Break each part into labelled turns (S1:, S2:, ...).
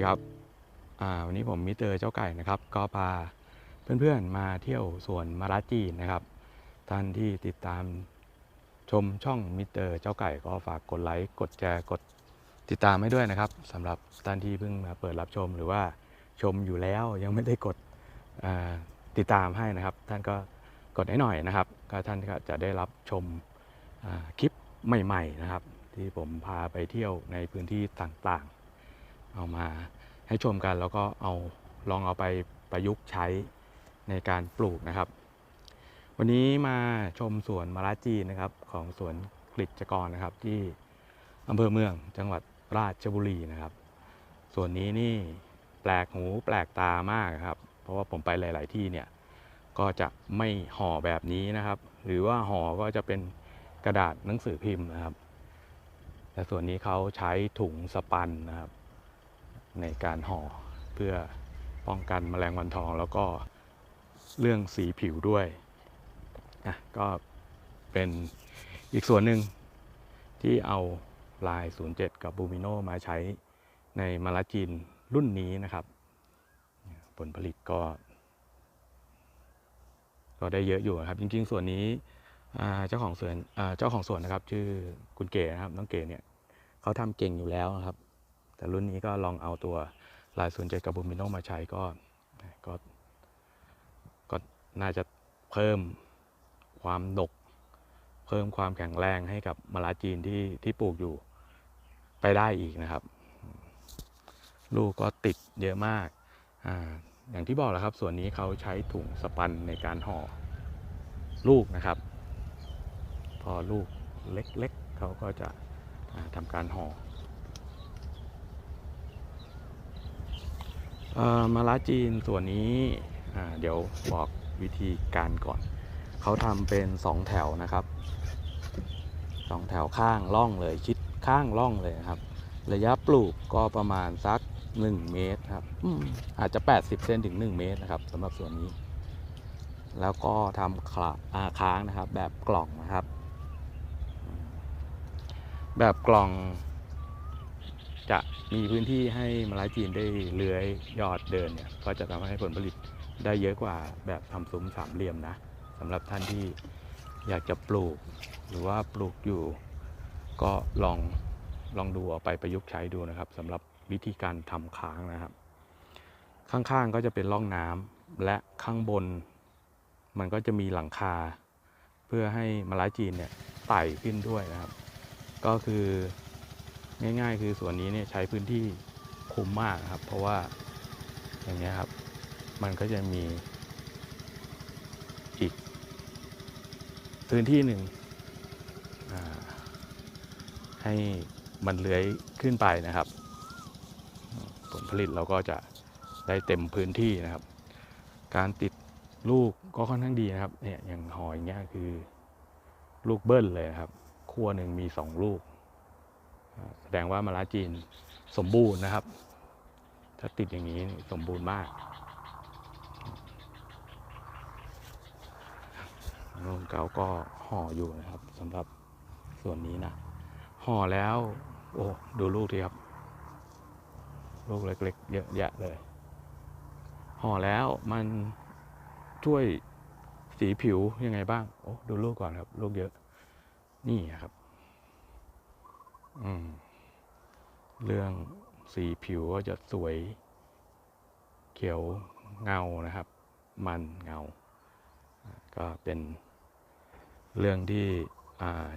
S1: ดีครับวันนี้ผมมิเตอร์เจ้าไก่นะครับ ก็พาเพื่อนๆมาเที่ยวสวนมาราจีนนะครับ ท่านที่ติดตามชมช่องมิเตอร์เจ้าไก่ก็ฝากกดไลค์กดแชร์กดติดตามให้ด้วยนะครับสำหรับท่านที่เพิ่งมาเปิดรับชมหรือว่าชมอยู่แล้วยังไม่ได้กดติดตามให้นะครับ ท่านก็กดให้หน่อยนะครับก็ท่านก็จะได้รับชมคลิปใหม่ ๆนะครับ ที่ผมพาไปเที่ยวในพื้นที่ต่างๆ เอามา ให้ชมกันแล้วก็เอาลองเอาไปประยุกต์ใช้ในการปลูกนะครับ วันนี้มาชมสวนมะระจีนนะครับของสวนกฤษจกรนะครับ ที่อำเภอเมืองจังหวัดราชบุรีนะครับ ส่วนนี้นี่แปลกหูแปลกตามากครับ เพราะว่าผมไปหลาย ๆ ที่เนี่ยก็จะไม่ห่อแบบนี้นะครับ หรือว่าห่อก็จะเป็นกระดาษหนังสือพิมพ์นะครับ แต่ส่วนนี้เขาใช้ถุงสปันนะครับ ในการห่อเพื่อป้องกันแมลงวันทอง แล้วก็เรื่องสีผิวด้วยนะก็เป็นอีกส่วนหนึ่งที่เอาลาย 07 กับบูมิโนมาใช้ในมาลาจีนรุ่นนี้นะครับ ผลผลิตก็ ก็ได้เยอะอยู่ครับ จริงๆ ส่วนนี้เจ้าของสวนเจ้าของสวนนะครับ ชื่อคุณเก๋นะครับน้องเก๋เนี่ยเขาทำเก่งอยู่แล้วนะครับ แต่รุ่นนี้ก็ลองเอาตัวลายศูนย์เจ็ดกับบูมิโนมาใช้ก็ก็ก็น่าจะเพิ่มความดก เพิ่มความแข็งแรงให้กับมะระจีนที่ที่ปลูกอยู่ไปได้อีกนะครับ ลูกก็ติดเยอะมากอาอย่างที่บอกแล้วครับ ส่วนนี้เขาใช้ถุงสปันในการห่อลูกนะครับ พอลูกเล็กๆเขาก็จะทำการห่อเอ่อ มาลาจีนส่วนนี้เดี๋ยวบอกวิธีการก่อน เขาทำเป็นสองแถวนะครับสองแถวข้างล่องเลยชิดข้างล่องเลยครับ ระยะปลูกก็ประมาณสัก 1 เมตรครับออาจจะ 80เซนถึง 1 เมตรนะครับสำหรับส่วนนี้ แล้วก็ทำคลาอาค้างนะครับ แบบกล่องนะครับ แบบกล่อง จะมีพื้นที่ให้มะระจีนได้เลื้อยยอดเดินเนี่ยก็จะทำให้ผลผลิตได้เยอะกว่าแบบทำซุ้มสามเหลี่ยมนะสำหรับท่านที่อยากจะปลูก หรือว่าปลูกอยู่ ก็ลองลองดูเอาไปประยุกต์ใช้ดูนะครับสำหรับวิธีการทำค้างนะครับ ข้างๆก็จะเป็นร่องน้ำและข้างบน มันก็จะมีหลังคา เพื่อให้มะระจีนเนี่ยไต่ขึ้นด้วยนะครับ ก็คือ ง่าย ๆ คือส่วนนี้เนี่ยใช้พื้นที่คุ้มมากครับ เพราะว่าอย่างเงี้ยครับ มันก็จะมีอีก พื้นที่หนึ่งให้มันเลื้อยขึ้นไปนะครับ ผลผลิตเราก็จะได้เต็มพื้นที่นะครับ การติดลูกก็ค่อนข้างดีนะครับเนี่ยอย่างหอยเงี้ยคือ ลูกเบิ้ลเลยครับขั้วหนึ่งมีสองลูก แสดงว่ามะระจีนสมบูรณ์นะครับ ถ้าติดอย่างนี้สมบูรณ์มากนุ่นเกาก็ห่ออยู่นะครับสำหรับส่วนนี้นะห่อแล้ว โอ้ดูลูกทีครับ ลูกเล็กๆ เยอะแยะเลยห่อแล้วมันช่วยสีผิวยังไงบ้าง โอ้ดูลูกก่อนครับ ลูกเยอะ นี่ครับ เรื่องสีผิวก็จะสวยเขียวเงานะครับ มันเงา ก็เป็นเรื่องที่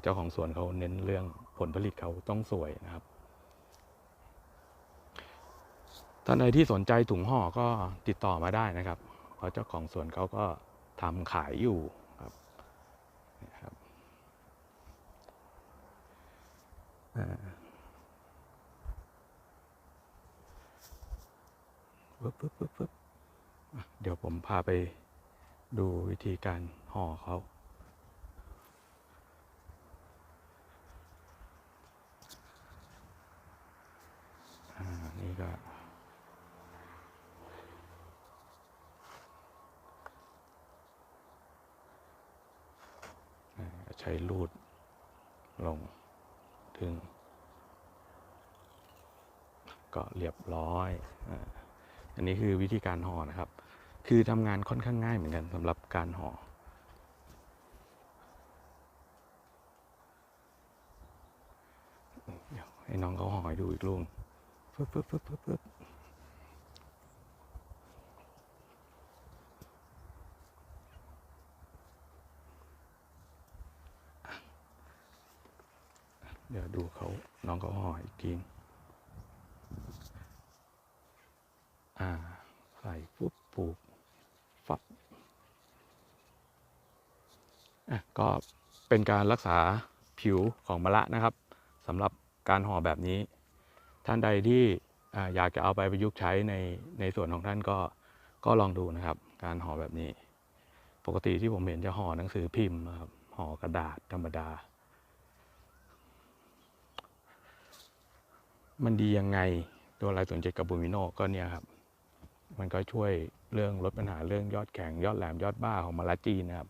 S1: เจ้าของสวนเขาเน้นเรื่องผลผลิตเขาต้องสวยนะครับท่านใดที่สนใจถุงห่อก็ติดต่อมาได้นะครับ เพราะเจ้าของสวนเขาก็ทำขายอยู่ครับนะครับอ่าปึ๊บปึ๊บปึ๊บปึ๊บอะ เดี๋ยวผมพาไปดูวิธีการห่อเขาอ่านี่ก็ใช้รูดลงถึงก็เรียบร้อยอ่า อันนี้คือวิธีการห่อนะครับ คือทำงานค่อนข้างง่ายเหมือนกันสำหรับการห่อให้น้องเขาห่อให้ดูอีกลุงปึ๊บปึ๊บปึ๊บปึ๊บปึ๊บเดี๋ยวดูเขาน้องเขาห่ออีกที อ่าใส่ปุ๊บปลูกฟับอะก็เป็นการรักษาผิวของมะระนะครับสำหรับการห่อแบบนี้ ท่านใดที่ออยากจะเอาไปประยุกต์ใช้ในในส่วนของท่านก็ก็ลองดูนะครับ การห่อแบบนี้ ปกติที่ผมเห็นจะห่อหนังสือพิมพ์นะครับห่อกระดาษธรรมดา มันดียังไงตัวลายส่วนเจกับบูมิโนก็เนี่ยครับ มันก็ช่วยเรื่องลดปัญหาเรื่องยอดแข็งยอดแหลมยอดบ้าของมาลาจีนนะครับ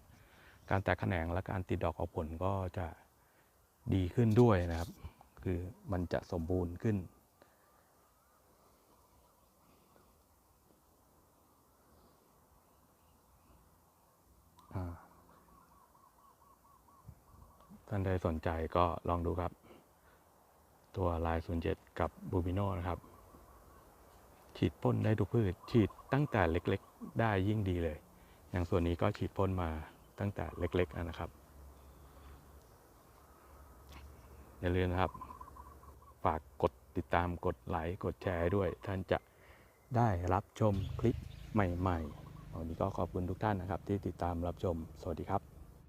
S1: การแตกแขนงและการติดดอกออกผลก็จะดีขึ้นด้วยนะครับ คือมันจะสมบูรณ์ขึ้นอ่าท่านใดสนใจก็ลองดูครับ ตัวลาย07กับบูบิโนนะครับ ฉีดพ่นได้ทุกพืช ฉีดตั้งแต่เล็กๆ ได้ยิ่งดีเลย อย่างส่วนนี้ก็ฉีดพ่นมาตั้งแต่เล็กๆนะครับ อย่าลืมนะครับ ฝากกดติดตามกดไลค์กดแชร์ด้วย ท่านจะได้รับชมคลิปใหม่ๆวันนี้ก็ขอบคุณทุกท่านนะครับ ที่ติดตามรับชม สวัสดีครับ